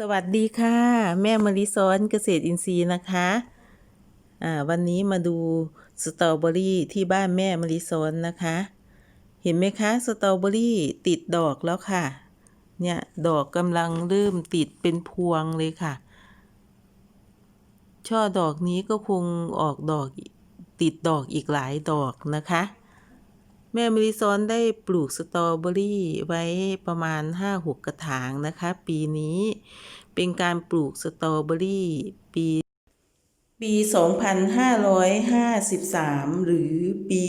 สวัสดีค่ะ แม่มะลิซ้อนเกษตรอินทรีย์นะคะอ่าวันนี้มาดูสตรอเบอรี่ที่บ้านแม่มะลิซ้อนนะคะ เห็นไหมคะสตรอเบอรี่ติดดอกแล้วค่ะ เนี่ยดอกกำลังเริ่มติดเป็นพวงเลยค่ะ ช่อดอกนี้ก็คงออกดอกติดดอกอีกหลายดอกนะคะ แม่มะลิซ้อนได้ปลูกสตรอเบอรี่ไว้ประมาณ 5-6 กระถางนะคะ ปีนี้ เป็นการปลูกสตรอเบอรี่ปีปี 2553 หรือปี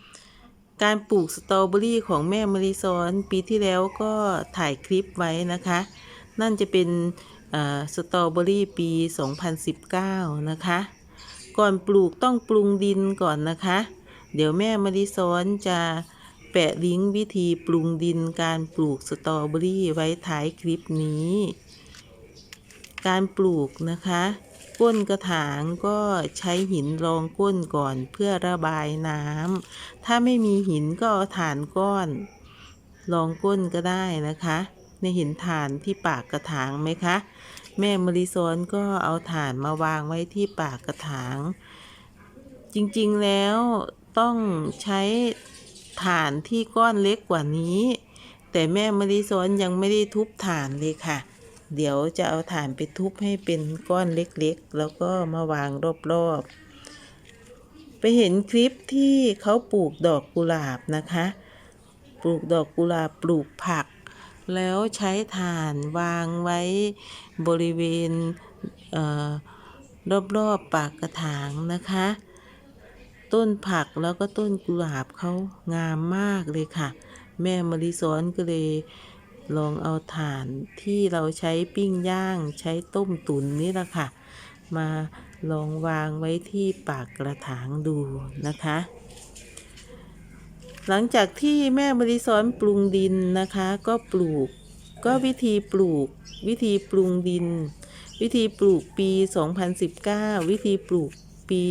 2020 การปลูกสตรอเบอรี่ของแม่มะลิซ้อนปีที่แล้วก็ถ่ายคลิปไว้นะคะ นั่นจะเป็นเอ่อสตรอเบอรี่ปี 2019 นะคะ ก่อนปลูกต้องปรุงดินก่อนนะคะ เดี๋ยวแม่มะลิซ้อนจะแปะลิงก์วิธีปรุงดินการปลูกสตรอเบอรี่ไว้ท้ายคลิปนี้ การปลูกนะคะก้นกระถางก็ใช้หินรองก้นก่อนเพื่อระบายน้ำถ้าไม่มีหินก็เอาถ่านก้อนรองก้นก็ได้นะคะในเห็นถ่านที่ปากกระถางไหมคะ แม่มะลิซอนก็เอาถ่านมาวางไว้ที่ปากกระถาง จริงๆแล้ว ต้องใช้ถ่านที่ก้อนเล็กกว่านี้ แต่แม่มะลิซ้อนยังไม่ได้ทุบถ่านเลยค่ะ เดี๋ยวจะเอาถ่านไปทุบให้เป็นก้อนเล็กๆ แล้วก็มาวางรอบๆ ไปเห็นคลิปที่เขาปลูกดอกกุหลาบนะคะ ปลูกดอกกุหลาบปลูกผัก แล้วใช้ถ่านวางไว้บริเวณเรอบๆปากกระถางนะคะ ต้นผักแล้วก็ต้นกุหลาบเขางามมากเลยค่ะ แม่มะลิซ้อนก็เลยลองเอาถ่านที่เราใช้ปิ้งย่างใช้ต้มตุ๋นนี่แหละค่ะ มาลองวางไว้ที่ปากกระถางดูนะคะ หลังจากที่แม่มะลิซ้อนปรุงดินนะคะ ก็ปลูกก็วิธีปลูกวิธีปรุงดิน วิธีปลูกปี 2019 วิธีปลูก ปี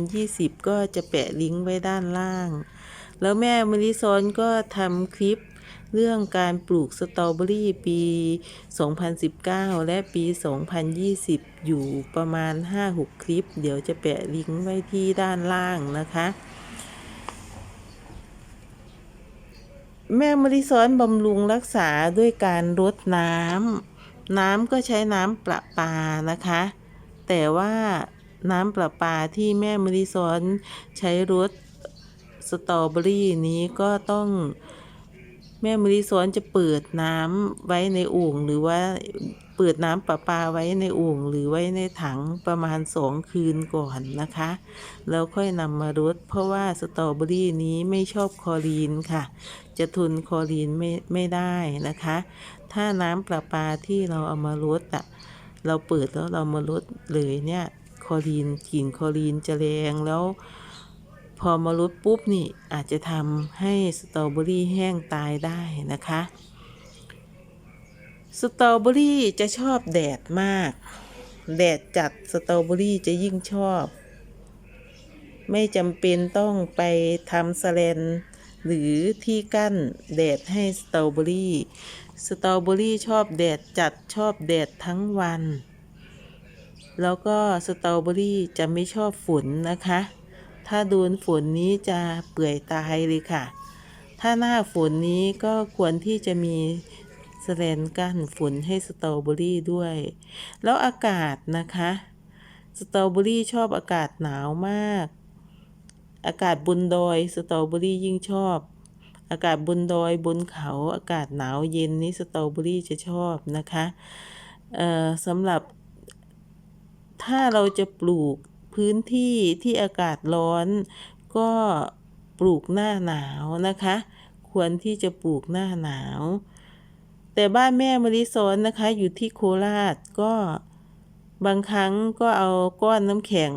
2020 ก็จะแปะลิงก์ไว้ด้านล่าง แล้วแม่มะลิซอนก็ทำคลิปเรื่องการปลูกสตรอเบอรี่ปี 2019 และปี 2020 อยู่ประมาณ 5-6 คลิป เดี๋ยวจะแปะลิงก์ไว้ที่ด้านล่างนะคะ แม่มะลิซ้อนบำรุงรักษาด้วยการรดน้ำ น้ำก็ใช้น้ำประปานะคะ แต่ว่า น้ำประปาที่แม่มะลิซอนใช้รดสตรอเบอรี่นี้ก็ต้องแม่มะลิซ้อนจะเปิดน้ำไว้ในโอ่งหรือว่าเปิดน้ำประปาไว้ในโอ่งหรือไว้ในถังประมาณสองคืนก่อนนะคะ แล้วค่อยนำมารดเพราะว่าสตรอเบอรี่นี้ไม่ชอบคอรีนค่ะ จะทนคอรีนไม่ไม่ได้นะคะ ถ้าน้ำประปาที่เราเอามารดอะเราเปิดแล้วเรามาลดเลยเนี่ย คลอรีนกลิ่นคลอรีนจะแรงแล้วพอมาลดปุ๊บนี่อาจจะทำให้สตรอเบอรี่แห้งตายได้นะคะ สตรอเบอรี่จะชอบแดดมาก แดดจัดสตรอเบอรี่จะยิ่งชอบ ไม่จำเป็นต้องไปทำสแลนหรือที่กั้นแดดให้สตรอเบอรี่ สตรอเบอรี่ชอบแดดจัดชอบแดดทั้งวัน แล้วก็สตรอเบอรี่จะไม่ชอบฝนนะคะ ถ้าโดนฝนนี้จะเปื่อยตายเลยค่ะ ถ้าหน้าฝนนี้ก็ควรที่จะมีสแลนกั้นฝนให้สตรอเบอรี่ด้วย แล้วอากาศนะคะ สตรอเบอรี่ชอบอากาศหนาวมาก อากาศบนดอยสตรอเบอรี่ยิ่งชอบ อากาศบนดอยบนเขาอากาศหนาวเย็นนี้สตรอเบอรี่จะชอบนะคะเอ่อสำหรับ ถ้าเราจะปลูกพื้นที่ที่อากาศร้อน ก็ปลูกหน้าหนาวนะคะ ควรที่จะปลูกหน้าหนาว แต่บ้านแม่มะลิซ้อนนะคะ อยู่ที่โคราชก็บางครั้งก็เอาก้อนน้ำแข็ง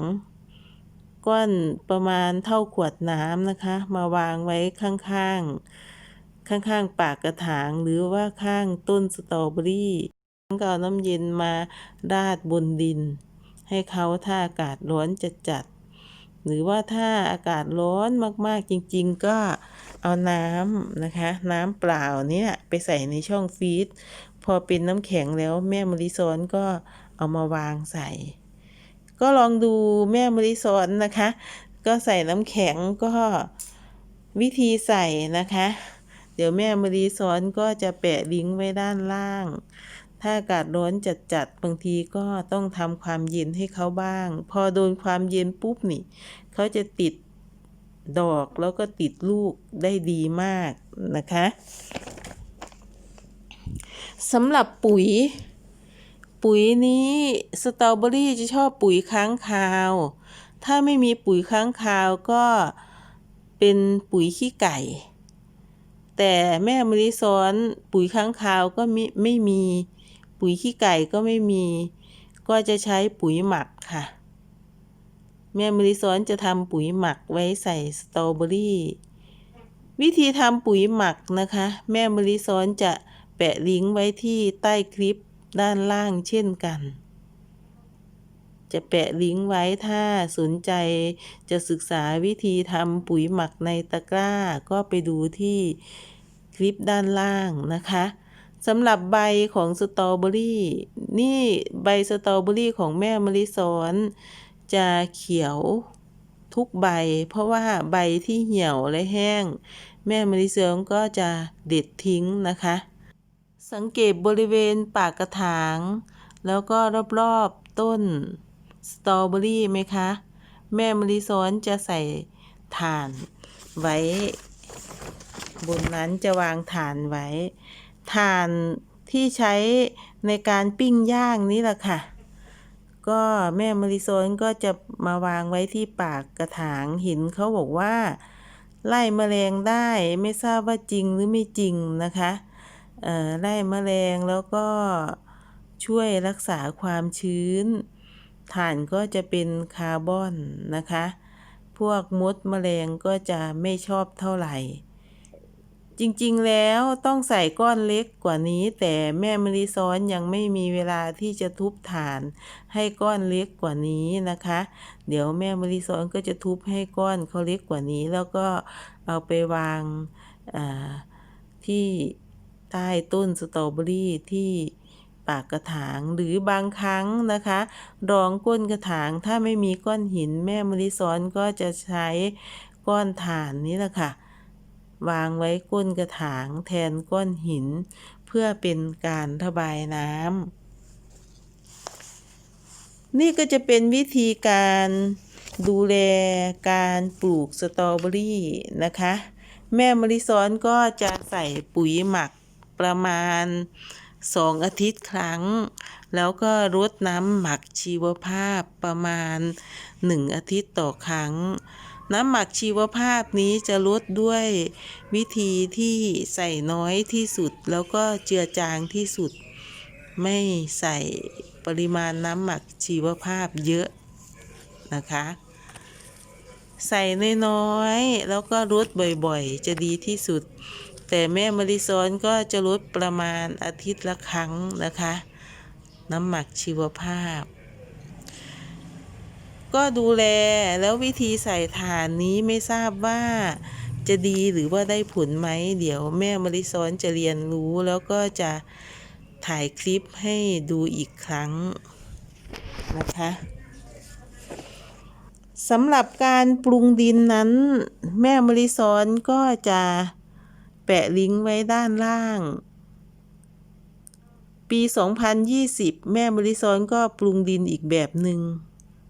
ก้อนประมาณเท่าขวดน้ำนะคะ มาวางไว้ข้างๆ ข้างๆ ปากกระถางหรือว่าข้างต้นสตรอเบอรี่ก็เอาน้ำเย็นมาราดบนดิน ให้เขาถ้าอากาศร้อนจัดจัดๆหรือว่าถ้าอากาศร้อนมากๆจริง ๆ ก็เอาน้ำนะคะ น้ำเปล่าเนี่ยไปใส่ในช่องฟรีซพอเป็นน้ำแข็งแล้วแม่มะลิซ้อนก็เอามาวางใส่ ก็ลองดูแม่มะลิซ้อนนะคะ ก็ใส่น้ำแข็งก็วิธีใส่นะคะ เดี๋ยวแม่มะลิซ้อนก็จะแปะลิงก์ไว้ด้านล่าง ถ้าอากาศร้อนจัดๆบางทีก็ต้องทำความเย็นให้เขาบ้าง พอโดนความเย็นปุ๊บนี่เขาจะติดดอกแล้วก็ติดลูกได้ดีมากนะคะสำหรับปุ๋ย ปุ๋ยนี้สตรอเบอรี่จะชอบปุ๋ยค้างคาว ถ้าไม่มีปุ๋ยค้างคาวก็เป็นปุ๋ยขี้ไก่ แต่แม่มะลิซ้อนปุ๋ยค้างคาวก็ไม่ไม่มี ปุ๋ยขี้ไก่ก็ไม่มี ก็จะใช้ปุ๋ยหมักค่ะ แม่มะลิซ้อนจะทำปุ๋ยหมักไว้ใส่สตรอเบอรี่ วิธีทำปุ๋ยหมักนะคะ แม่มะลิซ้อนจะแปะลิงก์ไว้ที่ใต้คลิปด้านล่างเช่นกัน จะแปะลิงก์ไว้ถ้าสนใจจะศึกษาวิธีทำปุ๋ยหมักในตะกร้า ก็ไปดูที่คลิปด้านล่างนะคะ สำหรับใบของสตรอเบอรี่ นี่ใบสตรอเบอรี่ของแม่มะลิซ้อนจะเขียวทุกใบ เพราะว่าใบที่เหี่ยวและแห้ง แม่มะลิซ้อนก็จะเด็ดทิ้งนะคะ สังเกตบริเวณปากกระถาง แล้วก็รอบๆต้นสตรอเบอรี่ไหมคะ แม่มะลิซ้อนจะใส่ถ่านไว้ บนนั้นจะวางถ่านไว้ ถ่านที่ใช้ในการปิ้งย่างนี่แหละค่ะ ก็แม่มะลิซ้อนก็จะมาวางไว้ที่ปากกระถางห็นเขาบอกว่า ไล่แมลงได้ไม่ทราบว่าจริงหรือไม่จริงนะคะเอ่อไล่แมลงแล้วก็ช่วยรักษาความชื้น ถ่านก็จะเป็นคาร์บอนนะคะ พวกมดแมลงก็จะไม่ชอบเท่าไหร่ จริงๆ แล้วต้องใส่ก้อนเล็กกว่านี้ แต่แม่มะลิซ้อนยังไม่มีเวลาที่จะทุบถ่านให้ก้อนเล็กกว่านี้นะคะ เดี๋ยวแม่มะลิซ้อนก็จะทุบให้ก้อนเขาเล็กกว่านี้ แล้วก็เอาไปวางาที่ใต้ต้นสตรอเบอรี่ที่ปากกระถางหรือบางครั้งนะคะ รองก้นกระถางถ้าไม่มีก้อนหินแม่มะลิซ้อนก็จะใช้ก้อนถ่านนี้แหละค่ะ วางไว้ก้นกระถางแทนก้อนหิน เพื่อเป็นการระบายน้ำนี่ก็จะเป็นวิธีการดูแลการปลูกสตรอเบอรี่นะคะ แม่มะลิซ้อนก็จะใส่ปุ๋ยหมักประมาณ2อาทิตย์ครั้ง แล้วก็รดน้ำหมักชีวภาพประมาณ1อาทิตย์ต่อครั้ง น้ำหมักชีวภาพนี้จะลดด้วยวิธีที่ใส่น้อยที่สุด แล้วก็เจือจางที่สุด ไม่ใส่ปริมาณน้ำหมักชีวภาพเยอะนะคะ ใส่น้อยๆแล้วก็ลดบ่อยๆ จะดีที่สุด แต่แม่มะลิซอนก็จะลดประมาณอาทิตย์ละครั้งนะคะ น้ำหมักชีวภาพ ก็ดูแลแล้ววิธีใส่ถ่านนี้ไม่ทราบว่าจะดีหรือว่าได้ผลไหม เดี๋ยวแม่มะลิซ้อนจะเรียนรู้แล้วก็จะถ่ายคลิปให้ดูอีกครั้งนะคะสำหรับการปรุงดินนั้น แม่มะลิซ้อนก็จะแปะลิงก์ไว้ด้านล่าง ปี 2020 แม่มะลิซ้อนก็ปรุงดินอีกแบบหนึ่ง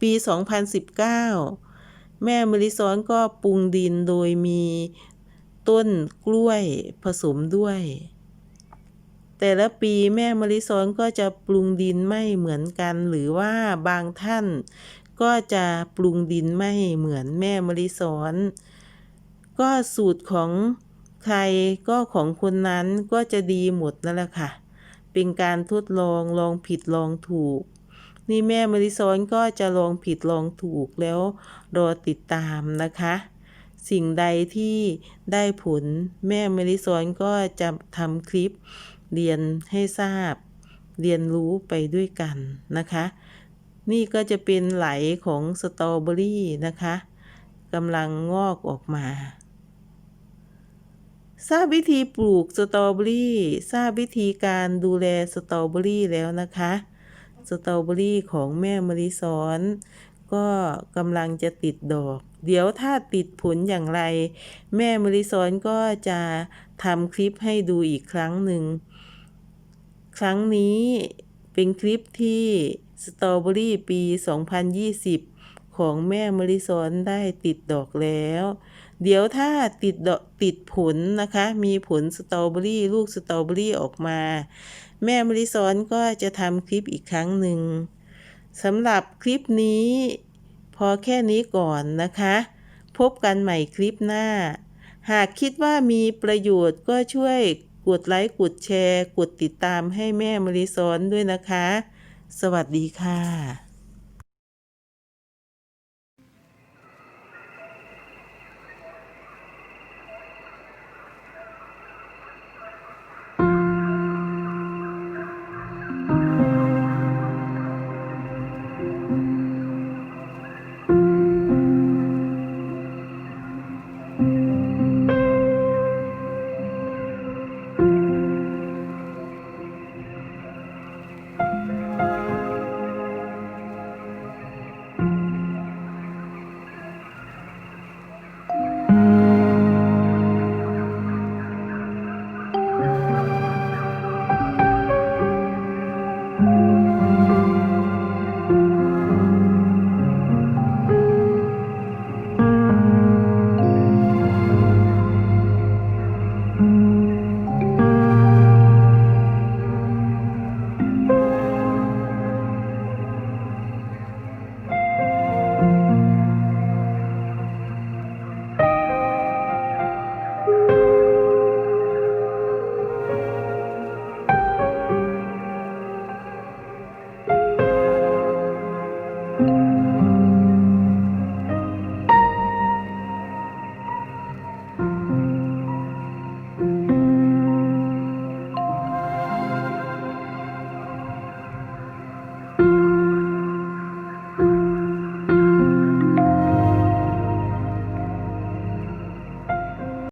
ปี 2019 แม่มะลิซ้อนก็ปรุงดินโดยมีต้นกล้วยผสมด้วย แต่ละปีแม่มะลิซ้อนก็จะปรุงดินไม่เหมือนกัน หรือว่าบางท่านก็จะปรุงดินไม่เหมือนแม่มะลิซ้อน ก็สูตรของใครก็ของคนนั้นก็จะดีหมดนั่นแหละค่ะ เป็นการทดลองลองผิดลองถูก นี่แม่มะลิซอนก็จะลองผิดลองถูกแล้วรอติดตามนะคะ สิ่งใดที่ได้ผลแม่มะลิซอนก็จะทำคลิปเรียนให้ทราบ เรียนรู้ไปด้วยกันนะคะ นี่ก็จะเป็นไหลของสตรอเบอรี่นะคะกำลังงอกออกมาทราบวิธีปลูกสตรอเบอรี่ ทราบวิธีการดูแลสตรอเบอรี่แล้วนะคะ สตรอเบอรี่ของแม่มะลิสอนก็กำลังจะติดดอก เดี๋ยวถ้าติดผลอย่างไร แม่มะลิสอนก็จะทำคลิปให้ดูอีกครั้งหนึ่ง ครั้งนี้เป็นคลิปที่สตรอเบอรี่ปี 2020 ของแม่มะลิสอนได้ติดดอกแล้ว เดี๋ยวถ้าติดติดผลนะคะ มีผลสตรอเบอรี่ลูกสตรอเบอรี่ออกมา แม่มะลิสอนก็จะทำคลิปอีกครั้งหนึ่งสำหรับคลิปนี้ พอแค่นี้ก่อนนะคะ พบกันใหม่คลิปหน้า หากคิดว่ามีประโยชน์ก็ช่วยกดไลค์กดแชร์ กดติดตามให้แม่มะลิสอนด้วยนะคะ สวัสดีค่ะ